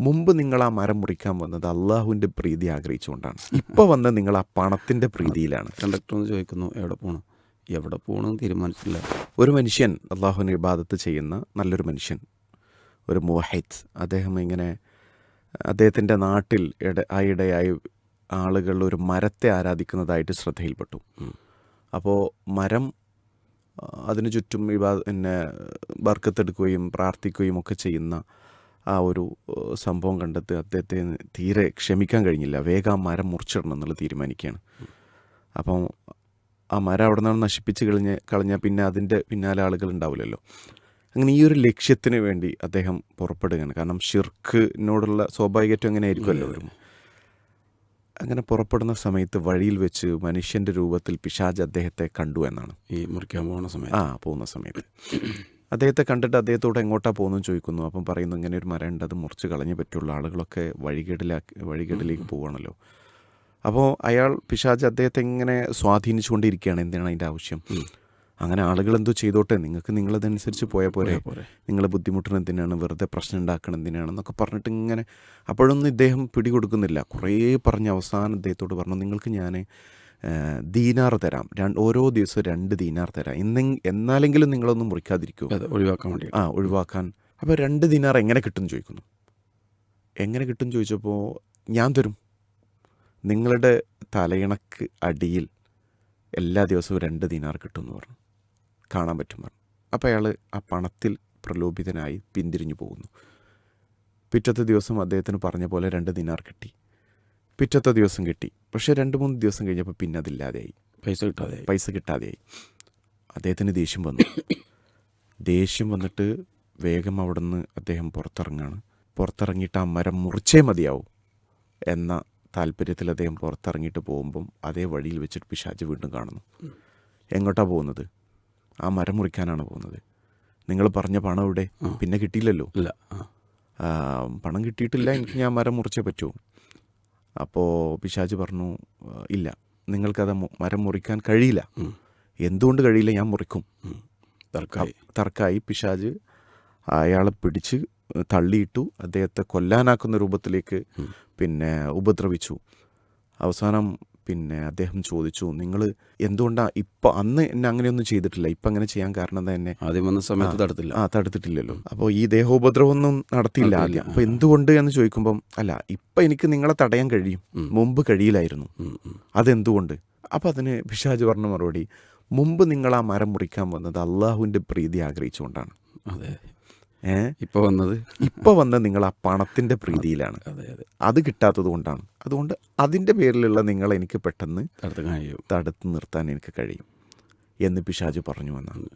മുമ്പ് നിങ്ങൾ ആ മരം മുറിക്കാൻ വന്നത് അള്ളാഹുവിന്റെ പ്രീതി ആഗ്രഹിച്ചുകൊണ്ടാണ്. ഇപ്പോൾ വന്ന് നിങ്ങൾ ആ പണത്തിന്റെ പ്രീതിയിലാണ്. കണ്ടക്ടർ എന്ന് ചോദിക്കുന്നു എവിടെ പോകണം എവിടെ പോകണമെന്ന് തീരുമാനിച്ചില്ല. ഒരു മനുഷ്യൻ അള്ളാഹുവിനെ ഇബാദത്ത് ചെയ്യുന്ന നല്ലൊരു മനുഷ്യൻ ഒരു മുവഹിദ്. അദ്ദേഹം ഇങ്ങനെ അദ്ദേഹത്തിന്റെ നാട്ടിൽ ഇട ആ ഇടയായി ആളുകൾ ഒരു മരത്തെ ആരാധിക്കുന്നതായിട്ട് ശ്രദ്ധയിൽപ്പെട്ടു. അപ്പോൾ മരം അതിനു ചുറ്റും ഇബാ പിന്നെ ബർക്കത്തെടുക്കുകയും പ്രാർത്ഥിക്കുകയും ഒക്കെ ചെയ്യുന്ന ആ ഒരു സംഭവം കണ്ടെത്തി അദ്ദേഹത്തെ തീരെ ക്ഷമിക്കാൻ കഴിഞ്ഞില്ല. വേഗം ആ മരം മുറിച്ചിടണം എന്നുള്ളത് തീരുമാനിക്കുകയാണ്. അപ്പം ആ മരം അവിടെ നിന്നാണ് നശിപ്പിച്ച് കളഞ്ഞ് കളഞ്ഞാൽ പിന്നെ അതിന്റെ പിന്നാലെ ആളുകൾ ഉണ്ടാവില്ലല്ലോ. അങ്ങനെ ഈ ഒരു ലക്ഷ്യത്തിന് വേണ്ടി അദ്ദേഹം പുറപ്പെടുകയാണ്. കാരണം ഷിർക്കിനോടുള്ള സ്വാഭാവികമായിട്ടും അങ്ങനെ ആയിരിക്കുമല്ലോ ഒരു അങ്ങനെ പുറപ്പെടുന്ന സമയത്ത് വഴിയിൽ വെച്ച് മനുഷ്യന്റെ രൂപത്തിൽ പിശാജ് അദ്ദേഹത്തെ കണ്ടു എന്നാണ്. ഈ മുറിക്കാൻ പോകുന്ന സമയത്ത്. ആ പോകുന്ന സമയത്ത്. അദ്ദേഹത്തെ കണ്ടിട്ട് അദ്ദേഹത്തോട് എങ്ങോട്ടാ പോകുന്നു ചോദിക്കുന്നു. അപ്പം പറയുന്നു ഇങ്ങനെ ഒരു മരം ഉണ്ട് അത് മുറിച്ച് കളഞ്ഞേ പറ്റുള്ളൂ ആളുകളൊക്കെ വഴികേടിലാക്കി വഴികേടിലേക്ക് പോവുകയാണല്ലോ അപ്പോൾ അയാൾ പിശാജ് അദ്ദേഹത്തെ ഇങ്ങനെ സ്വാധീനിച്ചുകൊണ്ടിരിക്കുകയാണ്. എന്താണ് അതിന്റെ ആവശ്യം? അങ്ങനെ ആളുകൾ എന്തോ ചെയ്തോട്ടെ. നിങ്ങൾക്ക് നിങ്ങളതനുസരിച്ച് പോയാൽ പോരെ. നിങ്ങൾ ബുദ്ധിമുട്ടണം എന്തിനാണ്? വെറുതെ പ്രശ്നം ഉണ്ടാക്കണം എന്തിനാണെന്നൊക്കെ പറഞ്ഞിട്ട് ഇങ്ങനെ അപ്പോഴൊന്നും ഇദ്ദേഹം പിടികൊടുക്കുന്നില്ല. കുറേ പറഞ്ഞ് അവസാനം അദ്ദേഹത്തോട് പറഞ്ഞു നിങ്ങൾക്ക് ഞാൻ ദീനാർ തരാം. ഓരോ ദിവസവും രണ്ട് ദീനാർ തരാം. എന്നെ എന്നാലെങ്കിലും നിങ്ങളൊന്നും മുറിക്കാതിരിക്കൂ. അത് ഒഴിവാക്കാൻ വേണ്ടി ആ ഒഴിവാക്കാൻ. അപ്പോൾ രണ്ട് ദിനാർ എങ്ങനെ കിട്ടും ചോദിക്കുന്നു. എങ്ങനെ കിട്ടും ചോദിച്ചപ്പോൾ ഞാൻ തരും. നിങ്ങളുടെ തലയിണക്ക് അടിയിൽ എല്ലാ ദിവസവും രണ്ട് ദിനാർ കിട്ടും എന്ന് പറഞ്ഞു. കാണാൻ പറ്റും പറഞ്ഞു. അപ്പോൾ അയാൾ ആ പണത്തിൽ പ്രലോഭിതനായി പിന്തിരിഞ്ഞു പോകുന്നു. പിറ്റത്തെ ദിവസം അദ്ദേഹത്തിന് പറഞ്ഞ പോലെ രണ്ട് ദിനാർ കിട്ടി. പിറ്റത്തെ ദിവസം കിട്ടി. പക്ഷേ രണ്ട് മൂന്ന് ദിവസം കഴിഞ്ഞപ്പോൾ പിന്നെ അതില്ലാതെയായി. പൈസ കിട്ടാതെ പൈസ കിട്ടാതെയായി. അദ്ദേഹത്തിന് ദേഷ്യം വന്നു. ദേഷ്യം വന്നിട്ട് വേഗം അവിടെ നിന്ന് അദ്ദേഹം പുറത്തിറങ്ങാണ്. പുറത്തിറങ്ങിയിട്ട് ആ മരം മുറിച്ചേ മതിയാവും എന്ന താല്പര്യത്തിൽ അദ്ദേഹം പുറത്തിറങ്ങിയിട്ട് പോകുമ്പം അതേ വഴിയിൽ വെച്ചിട്ട് പിശാജ് വീണ്ടും കാണുന്നു. എങ്ങോട്ടാണ് പോകുന്നത്? ആ മരം മുറിക്കാനാണ് പോകുന്നത്. നിങ്ങൾ പറഞ്ഞ പണം ഇവിടെ പിന്നെ കിട്ടിയില്ലല്ലോ. ഇല്ല. പണം കിട്ടിയിട്ടില്ല എനിക്ക് ഞാൻ മരം മുറിച്ചേ പറ്റൂ. അപ്പോൾ പിശാജ് പറഞ്ഞു ഇല്ല. നിങ്ങൾക്കത് മരം മുറിക്കാൻ കഴിയില്ല. എന്തുകൊണ്ട് കഴിയില്ല? ഞാൻ മുറിക്കും. തർക്കായി. തർക്കായി. പിശാജ് അയാളെ പിടിച്ച് തള്ളിയിട്ടു അദ്ദേഹത്തെ കൊല്ലാനാക്കുന്ന രൂപത്തിലേക്ക് പിന്നെ ഉപദ്രവിച്ചു. അവസാനം പിന്നെ അദ്ദേഹം ചോദിച്ചു നിങ്ങൾ എന്തുകൊണ്ടാണ് ഇപ്പം അന്ന് എന്നെ അങ്ങനെയൊന്നും ചെയ്തിട്ടില്ല? ഇപ്പം അങ്ങനെ ചെയ്യാൻ കാരണം തന്നെ? ആദ്യം വന്ന സമയത്ത് തടുത്തില്ല. ആ തടുത്തിട്ടില്ലല്ലോ. അപ്പോൾ ഈ ദേഹോപദ്രവമൊന്നും നടത്തിയില്ല ആദ്യം. അപ്പോൾ എന്തുകൊണ്ട് എന്ന് ചോദിക്കുമ്പം അല്ല ഇപ്പം എനിക്ക് നിങ്ങളെ തടയാൻ കഴിയും. മുമ്പ് കഴിയില്ലായിരുന്നു. അതെന്തുകൊണ്ട്? അപ്പൊ അതിന് പിശാജ് പറഞ്ഞ മറുപടി മുമ്പ് നിങ്ങൾ ആ മരം മുറിക്കാൻ വന്നത് അള്ളാഹുവിന്റെ പ്രീതി ആഗ്രഹിച്ചുകൊണ്ടാണ്. അതെ. ഇപ്പൊ വന്നത്. ഇപ്പോൾ വന്ന നിങ്ങൾ ആ പണത്തിന്റെ പ്രീതിയിലാണ്. അതെ അതെ. അത് കിട്ടാത്തത് കൊണ്ടാണ്. അതുകൊണ്ട് അതിന്റെ പേരിലുള്ള നിങ്ങൾ എനിക്ക് പെട്ടെന്ന് തടുത്ത് നിർത്താൻ എനിക്ക് കഴിയും എന്ന് പിശാജ് പറഞ്ഞു എന്നാണ്.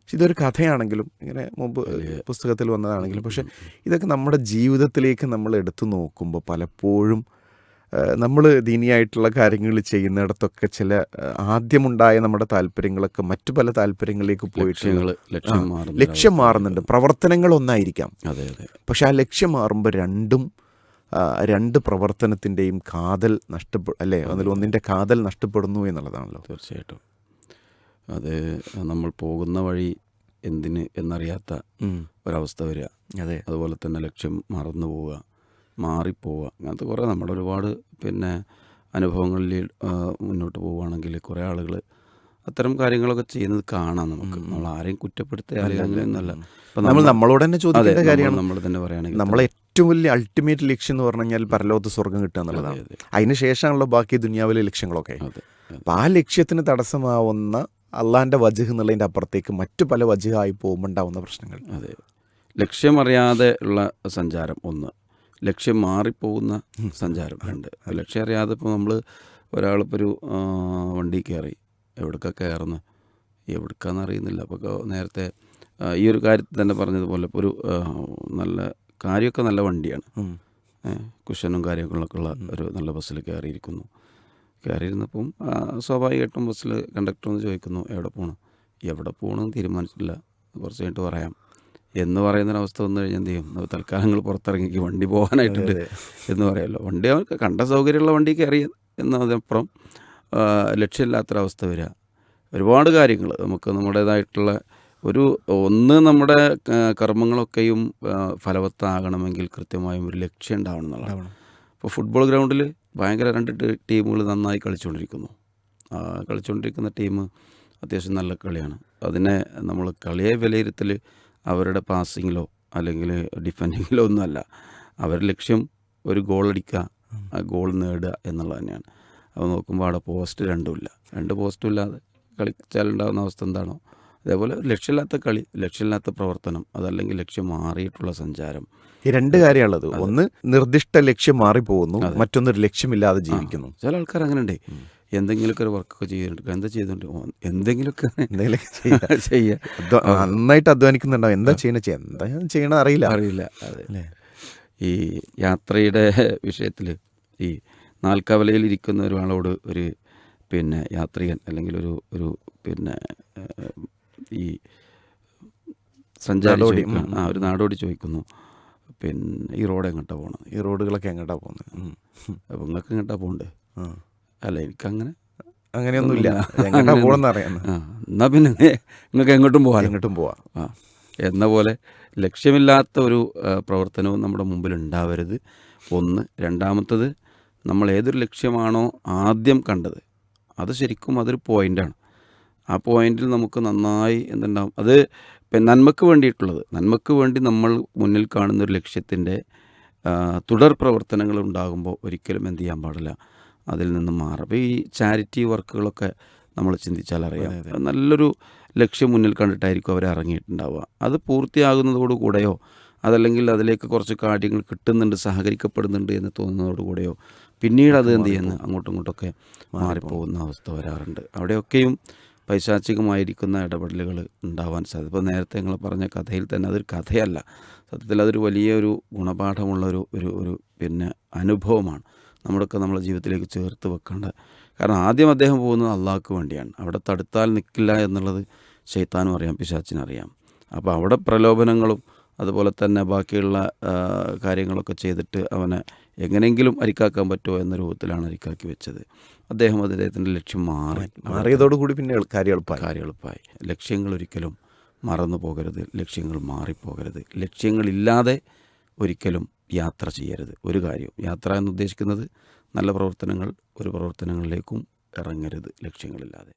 പക്ഷെ ഇതൊരു കഥയാണെങ്കിലും ഇങ്ങനെ മുമ്പ് പുസ്തകത്തിൽ വന്നതാണെങ്കിലും പക്ഷെ ഇതൊക്കെ നമ്മുടെ ജീവിതത്തിലേക്ക് നമ്മൾ എടുത്തു നോക്കുമ്പോൾ പലപ്പോഴും നമ്മൾ ദീനിയായിട്ടുള്ള കാര്യങ്ങൾ ചെയ്യുന്നിടത്തൊക്കെ ചില ആദ്യമുണ്ടായ നമ്മുടെ താല്പര്യങ്ങളൊക്കെ മറ്റു പല താല്പര്യങ്ങളിലേക്ക് പോയിട്ട് ലക്ഷ്യം മാറുന്ന ലക്ഷ്യം മാറുന്നുണ്ട്. പ്രവർത്തനങ്ങൾ ഒന്നായിരിക്കാം അതെ അതെ. പക്ഷെ ആ ലക്ഷ്യം മാറുമ്പോൾ രണ്ടും രണ്ട് പ്രവർത്തനത്തിന്റെയും കാതൽ നഷ്ടപ്പെടും അല്ലേ? അതിൽ ഒന്നിന്റെ കാതൽ നഷ്ടപ്പെടുന്നു എന്നുള്ളതാണല്ലോ. തീർച്ചയായിട്ടും. അത് നമ്മൾ പോകുന്ന വഴി എന്തിന് എന്നറിയാത്ത. ഒരവസ്ഥ വരിക. അതെ. അതുപോലെ തന്നെ ലക്ഷ്യം മറന്നു പോവുക. മാറിപ്പോവുക. അങ്ങനത്തെ കുറേ നമ്മുടെ ഒരുപാട് പിന്നെ അനുഭവങ്ങളിൽ മുന്നോട്ട് പോവുകയാണെങ്കിൽ കുറേ ആളുകൾ അത്തരം കാര്യങ്ങളൊക്കെ ചെയ്യുന്നത് കാണാം നമുക്ക്. നമ്മൾ ആരെയും കുറ്റപ്പെടുത്തുക ആരെയും നമ്മൾ നമ്മളോട് തന്നെ ചോദിക്കേണ്ട കാര്യമാണ്. നമ്മൾ തന്നെ പറയുകയാണെങ്കിൽ നമ്മളെ ഏറ്റവും വലിയ അൾട്ടിമേറ്റ് ലക്ഷ്യം എന്ന് പറഞ്ഞു കഴിഞ്ഞാൽ പരലോകത്ത് സ്വർഗം കിട്ടുക എന്നുള്ളതാണ്. അതിന് ശേഷമാണല്ലോ ബാക്കി ദുനിയാവിലെ ലക്ഷ്യങ്ങളൊക്കെ. അപ്പം ആ ലക്ഷ്യത്തിന് തടസ്സമാവുന്ന അള്ളാഹിന്റെ വജഹ് എന്നുള്ളതിന്റെ അപ്പുറത്തേക്ക് മറ്റു പല വജഹായി പോകുമ്പോൾ ഉണ്ടാവുന്ന പ്രശ്നങ്ങൾ. അതെ. ലക്ഷ്യമറിയാതെ ഉള്ള സഞ്ചാരം ഒന്ന്. ലക്ഷ്യം മാറിപ്പോകുന്ന സഞ്ചാരം ഉണ്ട്. ലക്ഷ്യം അറിയാതെ ഇപ്പോൾ നമ്മൾ ഒരാളിപ്പോൾ ഒരു വണ്ടി കയറി എവിടേക്കാ കയറുന്നത് എവിടേക്കാന്ന് അറിയുന്നില്ല. അപ്പോൾ നേരത്തെ ഈ ഒരു കാര്യത്തിൽ തന്നെ പറഞ്ഞതുപോലെ ഇപ്പോൾ ഒരു നല്ല കാര്യമൊക്കെ നല്ല വണ്ടിയാണ്. കുഷനും കാര്യങ്ങളൊക്കെ ഉള്ള ഒരു നല്ല ബസ്സിൽ കയറിയിരിക്കുന്നു കയറിയിരുന്നപ്പം സ്വാഭാവികമായിട്ടും ബസ്സിൽ കണ്ടക്ടർ ഒന്ന് ചോദിക്കുന്നു എവിടെ പോകണം എവിടെ പോകണമെന്ന് തീരുമാനിച്ചിട്ടില്ല. കുറച്ച് കഴിഞ്ഞിട്ട് പറയാം. എന്ന് പറയുന്നൊരവസ്ഥ വന്നു കഴിഞ്ഞാൽ എന്ത് ചെയ്യും? നമുക്ക് തൽക്കാലം നിങ്ങൾ പുറത്തിറങ്ങി വണ്ടി പോകാനായിട്ടുണ്ട് എന്ന് പറയാമല്ലോ. വണ്ടി അവർക്ക് കണ്ട സൗകര്യമുള്ള വണ്ടി കയറി എന്നതിനപ്പുറം ലക്ഷ്യമില്ലാത്തൊരവസ്ഥ വരിക. ഒരുപാട് കാര്യങ്ങൾ നമുക്ക് നമ്മുടേതായിട്ടുള്ള ഒരു ഒന്ന് നമ്മുടെ കർമ്മങ്ങളൊക്കെയും ഫലവത്താകണമെങ്കിൽ കൃത്യമായും ഒരു ലക്ഷ്യം ഉണ്ടാവണം എന്നുള്ളതാണ്. ഇപ്പോൾ ഫുട്ബോൾ ഗ്രൗണ്ടിൽ ഭയങ്കര രണ്ട് ടീമുകൾ നന്നായി കളിച്ചുകൊണ്ടിരിക്കുന്നു. കളിച്ചുകൊണ്ടിരിക്കുന്ന ടീം അത്യാവശ്യം നല്ല കളിയാണ്. അതിനെ നമ്മൾ കളിയെ വിലയിരുത്തൽ അവരുടെ പാസിങ്ങിലോ അല്ലെങ്കിൽ ഡിഫെൻഡിങ്ങിലോ ഒന്നുമല്ല. അവരുടെ ലക്ഷ്യം ഒരു ഗോൾ അടിക്കുക ആ ഗോൾ നേടുക എന്നുള്ളത് തന്നെയാണ്. അപ്പോൾ നോക്കുമ്പോൾ അവിടെ പോസ്റ്റ് രണ്ടുമില്ല രണ്ട് പോസ്റ്റും ഇല്ലാതെ കളിച്ചാലുണ്ടാകുന്ന അവസ്ഥ എന്താണോ? അതേപോലെ ലക്ഷ്യമില്ലാത്ത കളി ലക്ഷ്യമില്ലാത്ത പ്രവർത്തനം അതല്ലെങ്കിൽ ലക്ഷ്യം മാറിയിട്ടുള്ള സഞ്ചാരം. ഈ രണ്ട് കാര്യമുള്ളത് ഒന്ന് നിർദ്ദിഷ്ട ലക്ഷ്യം മാറിപ്പോകുന്നു മറ്റൊന്നൊരു ലക്ഷ്യമില്ലാതെ ജീവിക്കുന്നു. ചില ആൾക്കാർ അങ്ങനെ ഉണ്ട് എന്തെങ്കിലുമൊക്കെ ഒരു വർക്കൊക്കെ ചെയ്തിട്ടുണ്ട്. എന്താ ചെയ്തിട്ടുണ്ട്? എന്തെങ്കിലുമൊക്കെ എന്തെങ്കിലുമൊക്കെ ചെയ്യുക. ചെയ്യാ. നന്നായിട്ട് അധ്വാനിക്കുന്നുണ്ടാവും. എന്താ ചെയ്യണ എന്താ എന്താ ചെയ്യണ അറിയില്ല. അറിയില്ല അതെ. ഈ യാത്രയുടെ വിഷയത്തിൽ ഈ നാൽക്കവലയിൽ ഇരിക്കുന്ന ഒരാളോട് ഒരു പിന്നെ യാത്രികൻ അല്ലെങ്കിൽ ഒരു ഒരു പിന്നെ ഈ സഞ്ചാരോടി ആ ഒരു നാടോടി ചോദിക്കുന്നു. പിന്നെ ഈ റോഡ് എങ്ങോട്ടാണ് പോകണം ഈ റോഡുകളൊക്കെ എങ്ങോട്ടാണ് പോകുന്നത്? അപ്പം അപ്പോൾ നിങ്ങൾക്ക് എങ്ങോട്ടാ പോകണ്ടേ. അല്ല എനിക്കങ്ങനെ അങ്ങനെയൊന്നുമില്ല. എന്നാൽ പിന്നെ നിങ്ങൾക്ക് എങ്ങോട്ടും പോകാം എങ്ങോട്ടും പോവാം. ആ എന്ന പോലെ ലക്ഷ്യമില്ലാത്ത ഒരു പ്രവർത്തനവും നമ്മുടെ മുമ്പിൽ ഉണ്ടാവരുത്. ഒന്ന്. രണ്ടാമത്തത് നമ്മൾ ഏതൊരു ലക്ഷ്യമാണോ ആദ്യം കണ്ടത്. അത് ശരിക്കും അതൊരു പോയിന്റാണ് ആ പോയിന്റിൽ നമുക്ക് നന്നായി എന്തുണ്ടാവും? അത് ഇപ്പം നന്മക്ക് വേണ്ടിയിട്ടുള്ളത്. നന്മക്ക് വേണ്ടി നമ്മൾ മുന്നിൽ കാണുന്ന ഒരു ലക്ഷ്യത്തിന്റെ തുടർ പ്രവർത്തനങ്ങൾ ഉണ്ടാകുമ്പോൾ ഒരിക്കലും എന്ത് ചെയ്യാൻ പാടില്ല. അതിൽ നിന്ന് മാറും. അപ്പോൾ ഈ ചാരിറ്റി വർക്കുകളൊക്കെ നമ്മൾ ചിന്തിച്ചാൽ അറിയാം. നല്ലൊരു ലക്ഷ്യം മുന്നിൽ കണ്ടിട്ടായിരിക്കും അവർ ഇറങ്ങിയിട്ടുണ്ടാവുക. അത് പൂർത്തിയാകുന്നതോടുകൂടെയോ അതല്ലെങ്കിൽ അതിലേക്ക് കുറച്ച് കാര്യങ്ങൾ കിട്ടുന്നുണ്ട് സഹകരിക്കപ്പെടുന്നുണ്ട് എന്ന് തോന്നുന്നതോടുകൂടെയോ പിന്നീട് അത് എന്ത് ചെയ്യുന്നു? അങ്ങോട്ടും ഇങ്ങോട്ടൊക്കെ മാറിപ്പോകുന്ന അവസ്ഥ വരാറുണ്ട്. അവിടെയൊക്കെയും പൈശാചികമായിരിക്കുന്ന ഇടപെടലുകൾ ഉണ്ടാവാൻ സാധ്യത. ഇപ്പോൾ നേരത്തെ നിങ്ങൾ പറഞ്ഞ കഥയിൽ തന്നെ അതൊരു കഥയല്ല. സത്യത്തിൽ അതൊരു വലിയൊരു ഗുണപാഠമുള്ള ഒരു ഒരു ഒരു പിന്നെ അനുഭവമാണ്. നമ്മുടെയൊക്കെ നമ്മുടെ ജീവിതത്തിലേക്ക് ചേർത്ത് വെക്കേണ്ട. കാരണം ആദ്യം അദ്ദേഹം പോകുന്നത് അള്ളാഹ്ക്ക് വേണ്ടിയാണ്. അവിടെ തടുത്താൽ നിൽക്കില്ല എന്നുള്ളത് ഷെയ്ത്താനും അറിയാം പിശാച്ചിനും അറിയാം. അപ്പോൾ അവിടെ പ്രലോഭനങ്ങളും അതുപോലെ തന്നെ ബാക്കിയുള്ള കാര്യങ്ങളൊക്കെ ചെയ്തിട്ട് അവനെ എങ്ങനെയെങ്കിലും അരിക്കാക്കാൻ പറ്റുമോ എന്ന രൂപത്തിലാണ് അരിക്കാക്കി വെച്ചത്. അദ്ദേഹം അദ്ദേഹത്തിന്റെ ലക്ഷ്യം മാറി. മാറിയതോടുകൂടി പിന്നെ കാര്യ കാര്യം എളുപ്പമായി ലക്ഷ്യങ്ങൾ ഒരിക്കലും മറന്നു പോകരുത്. ലക്ഷ്യങ്ങൾ മാറിപ്പോകരുത്. ലക്ഷ്യങ്ങളില്ലാതെ ഒരിക്കലും യാത്ര ചെയ്യരുത്. ഒരു കാര്യം യാത്ര എന്ന് ഉദ്ദേശിക്കുന്നത് നല്ല പ്രവർത്തനങ്ങൾ ഒരു പ്രവർത്തനങ്ങളിലേക്കും ഇറങ്ങരുത് ലക്ഷ്യങ്ങളില്ലാതെ.